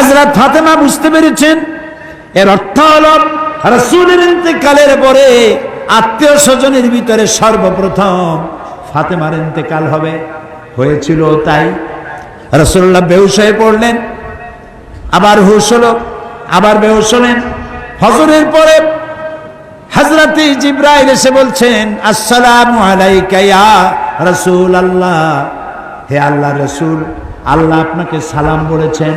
হাজরাত ফাতেমা বুঝতে পেরেছেন? এর অর্থ হল, রসুলের ইন্তেকালের পরে আত্মীয় স্বজনের ভিতরে সর্বপ্রথম ফাতেমার ইন্তেকাল হবে। হয়েছিল তাই রসুল্লাহ বেহুশ হয়ে পড়লেন, আবার হুশ হল, আবার বেহুশ হলেন। হজরের পরে হজরতে জিব্রাইল এসে বলছেন, আসসালামু আলাইকা ইয়া রাসূল আল্লাহ হে আল্লাহ রসুল, আল্লাহ আপনাকে সালাম বলেছেন।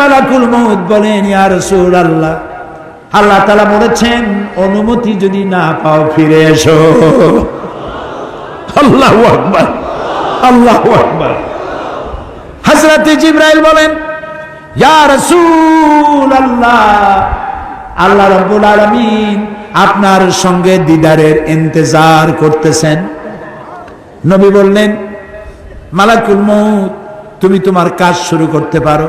মালাকুল মৌত বলেন, ইয়া রসুল আল্লাহ আল্লাহ তালা বলেছেন, অনুমতি যদি না পাও, ফিরে এসো। আল্লাহ আকবার আল্লাহ আকবার। হাজরাতে জিব্রাইল বলেন আল্লাহ রব্বুল আলমিন আপনার সঙ্গে দিদারের ইন্তজার করতেছেন। নবী বললেন, মালাকুল মৌত তুমি তোমার কাজ শুরু করতে পারো।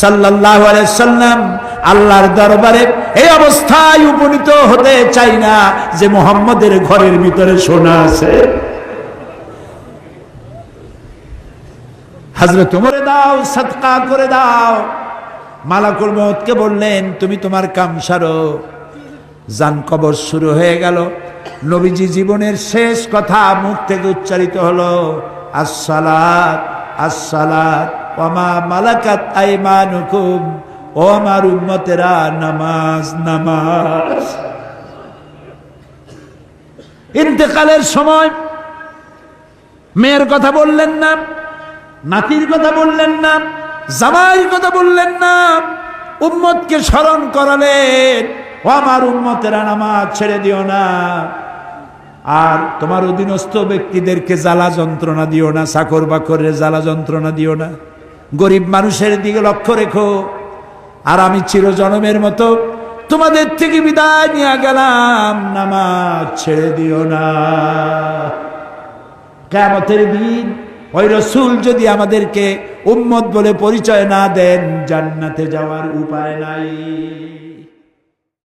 সাল্লাহ সাল্লাম আল্লাহর দরবারে এই অবস্থায় উপনীত হতে চাই না যে মোহাম্মদের ঘরের ভিতরে সোনা আছে। হাজরে তোমারে দাও সৎকা করে দাও। মালাকুল মহৎকে বললেন, তুমি তোমার কাম সারো। যান কবর শুরু হয়ে গেল। নবীজি জীবনের শেষ কথা মুখ থেকে উচ্চারিত হলো, আসসালাত আসসালাত। ওমা মালাকাত আইমানুকুম, ও আমার উম্মতেরা, নামাজ নামাজ। ইন্তেকালের সময় মেয়ের কথা বললেন না, নাতির কথা বললেন না, জামাইয়ের কথা বললেন না, উম্মতকে স্মরণ করালেন, ও আমার উম্মতেরা, নামাজ ছেড়ে দিও না। আর তোমার অধীনস্থ ব্যক্তিদেরকে জ্বালা যন্ত্রণা দিও না চাকর বাকরের জ্বালা যন্ত্রণা দিও না। গরিব মানুষের দিকে লক্ষ্য রেখো। আর আমি চিরজনমের মতো তোমাদের থেকে বিদায় নিয়ে গেলাম, নামাজ ছেড়ে দিও না। কেমতের দিন ওই রসুল যদি আমাদেরকে উম্মত বলে পরিচয় না দেন, জান্নাতে যাওয়ার উপায় নাই।